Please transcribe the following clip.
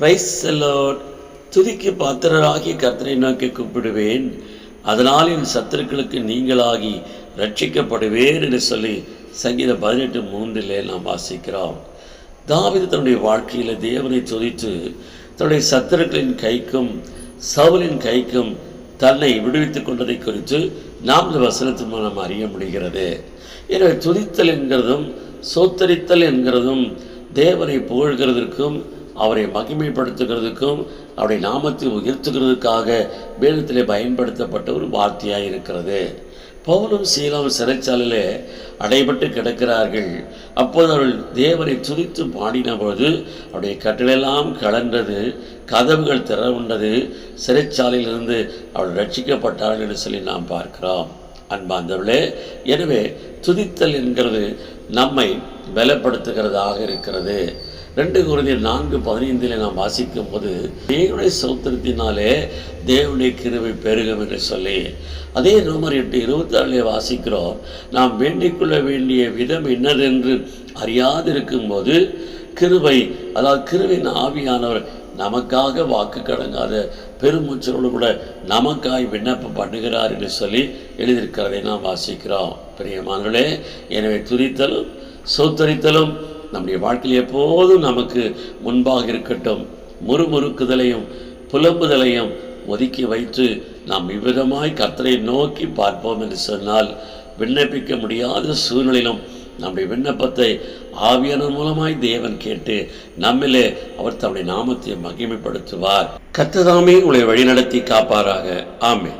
Price செல்லோட் துதிக்கு பாத்திரராகி கர்த்தரை நோக்கி கூப்பிடுவேன். அதனால் என் சத்துருக்களுக்கு நீங்களாகி ரட்சிக்கப்படுவேன் என்று சொல்லி சங்கீத பதினெட்டு மூன்றிலே நாம் வாசிக்கிறோம். தாவித தன்னுடைய வாழ்க்கையில் தேவனை துதித்து தன்னுடைய சத்துருக்களின் கைக்கும் சவுலின் கைக்கும் தன்னை விடுவித்துக் கொண்டதை குறித்து நாம் இந்த வசனத்தின் மூலம் அறிய முடிகிறது. எனவே துதித்தல் என்கிறதும் சோத்தரித்தல் என்கிறதும் தேவனை புகழ்கிறதற்கும் அவரை மகிமைப்படுத்துகிறதுக்கும் அவருடைய நாமத்தை உயர்த்துகிறதுக்காக வேதத்திலே பயன்படுத்தப்பட்ட ஒரு வார்த்தையாக இருக்கிறது பவுலும் சீலம் சிறைச்சாலையிலே அடைபட்டு கிடக்கிறார்கள். அப்போது அவர்கள் தேவனை துதித்து பாடினபோது அவருடைய கட்டளெல்லாம் கலன்றது கதவுகள் திறவுண்டது சிறைச்சாலையிலிருந்து அவள் ரட்சிக்கப்பட்டார்கள் என்று சொல்லி நாம் பார்க்கிறோம். அன்பாந்தவளே எனவே துதித்தல் என்கிறது நம்மை பலப்படுத்துகிறதாக இருக்கிறது. ரெண்டு குருதி நான்கு பதினைந்தில் நாம் வாசிக்கும் போது தேவனுடைய சௌத்திரத்தினாலே தேவனுடைய கிருவை பெருகும் என்று சொல்லி அதே ரோமர் எட்டு இருபத்தி ஆறிலே வாசிக்கிறோம் நாம் வேண்டிக் கொள்ள வேண்டிய விதம் என்னதென்று அறியாதிருக்கும் போது கிருபை அதாவது கிருவின் ஆவியானவர் நமக்காக வாக்கு கடங்காத பெருமூச்சரோடு கூட நமக்காய் விண்ணப்பம் பண்ணுகிறார் என்று சொல்லி எழுதியிருக்கிறதை நாம் வாசிக்கிறோம். பிரியமானவர்களே எனவே துரித்தலும் சோத்தரித்தலும் நம்முடைய வாழ்க்கையில் எப்போதும் நமக்கு முன்பாக இருக்கட்டும். முறுமுறுக்குதலையும் புலம்புதலையும் ஒதுக்கி வைத்து நாம் இவ்விதமாய் கர்த்தரை நோக்கி பார்ப்போம் என்று சொன்னால் விண்ணப்பிக்க முடியாத சூழ்நிலையிலும் நம்முடைய விண்ணப்பத்தை ஆவியான மூலமாய் தேவன் கேட்டு நம்மிலே அவர் தம்முடைய நாமத்தை மகிமைப்படுத்துவார். கத்ததாமே உங்களை வழிநடத்தி காப்பாராக. ஆமே